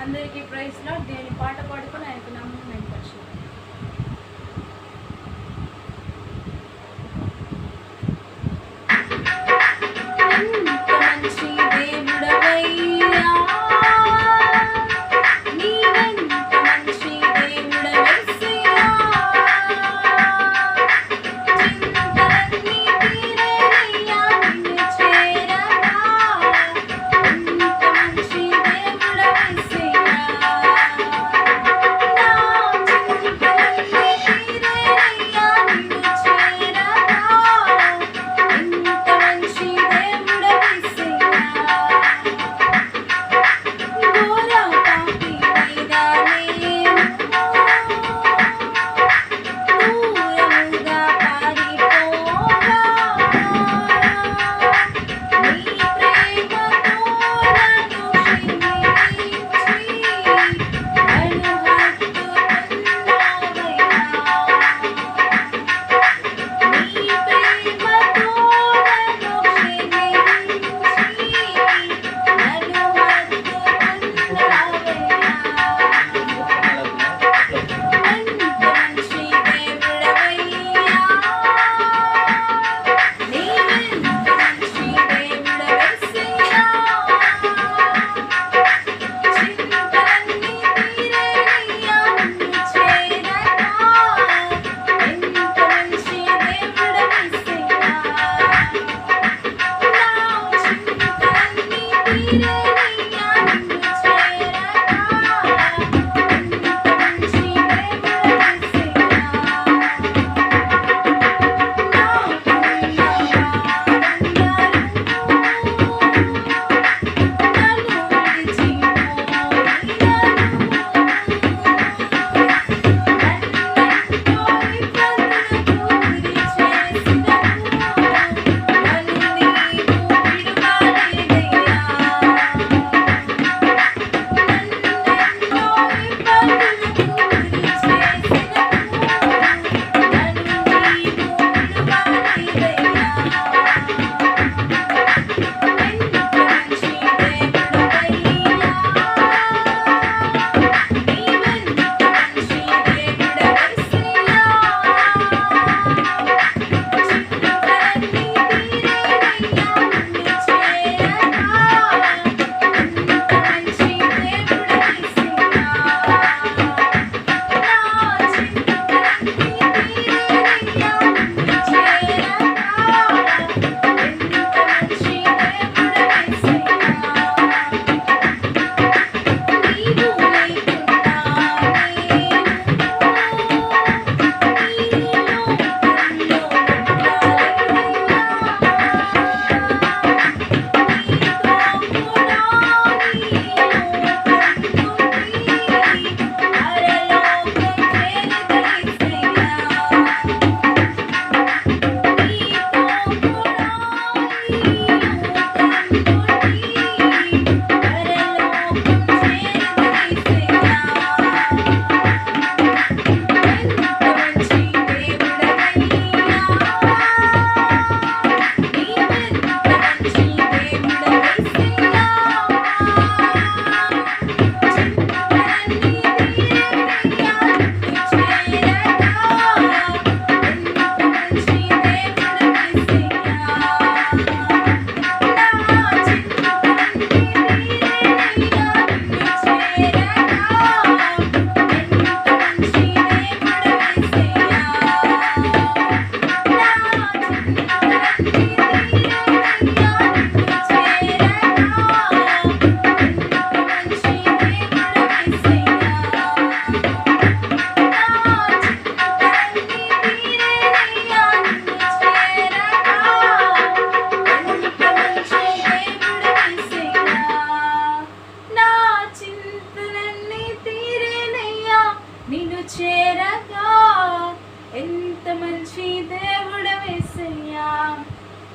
అందరికీ ప్రైజ్లో దేని పాట పాడుకుని ఆయనకు నమ్మకం వెంకటేశ్వర దేవుడవయ్యా.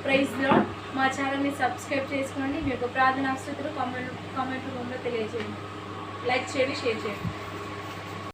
ప్రైజ్లో మా ఛానల్ని సబ్స్క్రైబ్ చేసుకోండి. మీ యొక్క ప్రార్థనాస్తుతులు కామెంట్ కమెంట్ రూమ్లో తెలియజేయండి. లైక్ చేయండి షేర్ చేయండి.